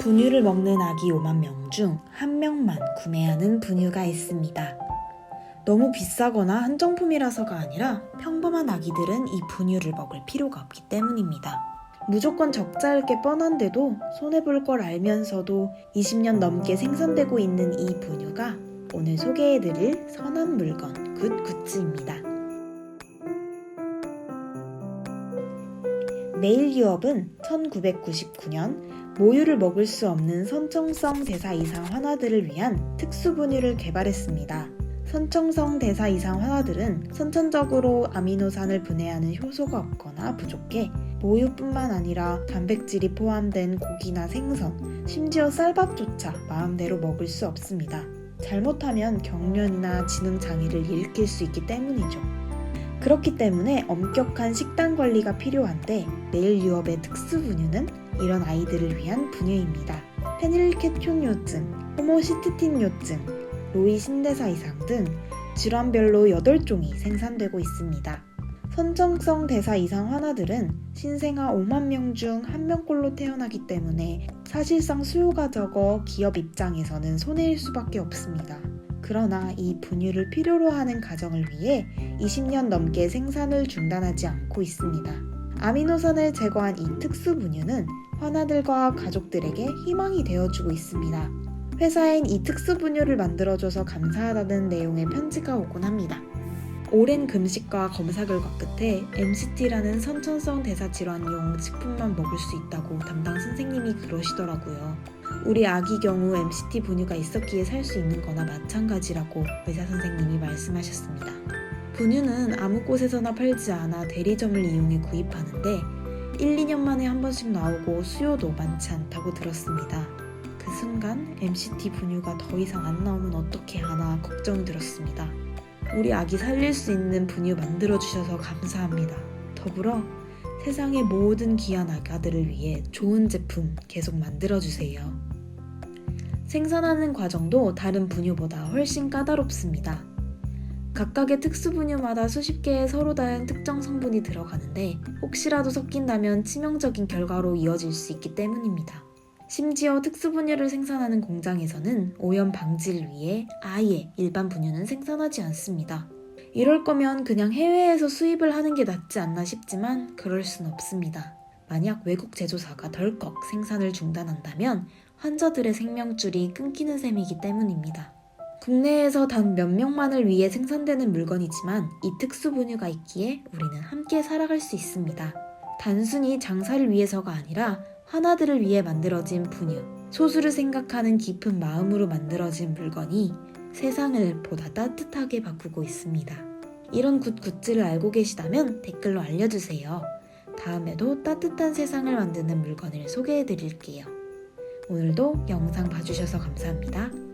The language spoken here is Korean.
분유를 먹는 아기 5만 명 중 한 명만 구매하는 분유가 있습니다. 너무 비싸거나 한정품이라서가 아니라 평범한 아기들은 이 분유를 먹을 필요가 없기 때문입니다. 무조건 적자일 게 뻔한데도 손해볼 걸 알면서도 20년 넘게 생산되고 있는 이 분유가 오늘 소개해드릴 선한 물건 굿굿즈입니다. 메일 유업은 1999년 모유를 먹을 수 없는 선청성 대사 이상 환아들을 위한 특수 분유를 개발했습니다. 선청성 대사 이상 환아들은 선천적으로 아미노산을 분해하는 효소가 없거나 부족해 모유뿐만 아니라 단백질이 포함된 고기나 생선, 심지어 쌀밥조차 마음대로 먹을 수 없습니다. 잘못하면 경련이나 지능 장애를 일으킬 수 있기 때문이죠. 그렇기 때문에 엄격한 식단 관리가 필요한데 내일 유업의 특수 분유는 이런 아이들을 위한 분유입니다. 페닐케톤요증, 호모시스틴요증, 로이 신대사 이상 등 질환별로 8종이 생산되고 있습니다. 선정성 대사 이상 환아들은 신생아 5만 명 중 1명꼴로 태어나기 때문에 사실상 수요가 적어 기업 입장에서는 손해일 수밖에 없습니다. 그러나 이 분유를 필요로 하는 가정을 위해 20년 넘게 생산을 중단하지 않고 있습니다. 아미노산을 제거한 이 특수 분유는 환아들과 가족들에게 희망이 되어주고 있습니다. 회사엔 이 특수 분유를 만들어줘서 감사하다는 내용의 편지가 오곤 합니다. 오랜 금식과 검사 결과 끝에 MCT라는 선천성 대사 질환용 식품만 먹을 수 있다고 담당 선생님이 그러시더라고요. 우리 아기 경우 MCT 분유가 있었기에 살 수 있는 거나 마찬가지라고 의사 선생님이 말씀하셨습니다. 분유는 아무 곳에서나 팔지 않아 대리점을 이용해 구입하는데 1, 2년 만에 한 번씩 나오고 수요도 많지 않다고 들었습니다. 그 순간 MCT 분유가 더 이상 안 나오면 어떻게 하나 걱정이 들었습니다. 우리 아기 살릴 수 있는 분유 만들어 주셔서 감사합니다. 더불어 세상의 모든 귀한 아가들을 위해 좋은 제품 계속 만들어 주세요. 생산하는 과정도 다른 분유보다 훨씬 까다롭습니다. 각각의 특수 분유마다 수십 개의 서로 다른 특정 성분이 들어가는데 혹시라도 섞인다면 치명적인 결과로 이어질 수 있기 때문입니다. 심지어 특수 분유를 생산하는 공장에서는 오염 방지를 위해 아예 일반 분유는 생산하지 않습니다. 이럴 거면 그냥 해외에서 수입을 하는 게 낫지 않나 싶지만 그럴 순 없습니다. 만약 외국 제조사가 덜컥 생산을 중단한다면 환자들의 생명줄이 끊기는 셈이기 때문입니다. 국내에서 단 몇 명만을 위해 생산되는 물건이지만 이 특수 분유가 있기에 우리는 함께 살아갈 수 있습니다. 단순히 장사를 위해서가 아니라 하나들을 위해 만들어진 분유, 소수를 생각하는 깊은 마음으로 만들어진 물건이 세상을 보다 따뜻하게 바꾸고 있습니다. 이런 굿 굿즈를 알고 계시다면 댓글로 알려주세요. 다음에도 따뜻한 세상을 만드는 물건을 소개해 드릴게요. 오늘도 영상 봐주셔서 감사합니다.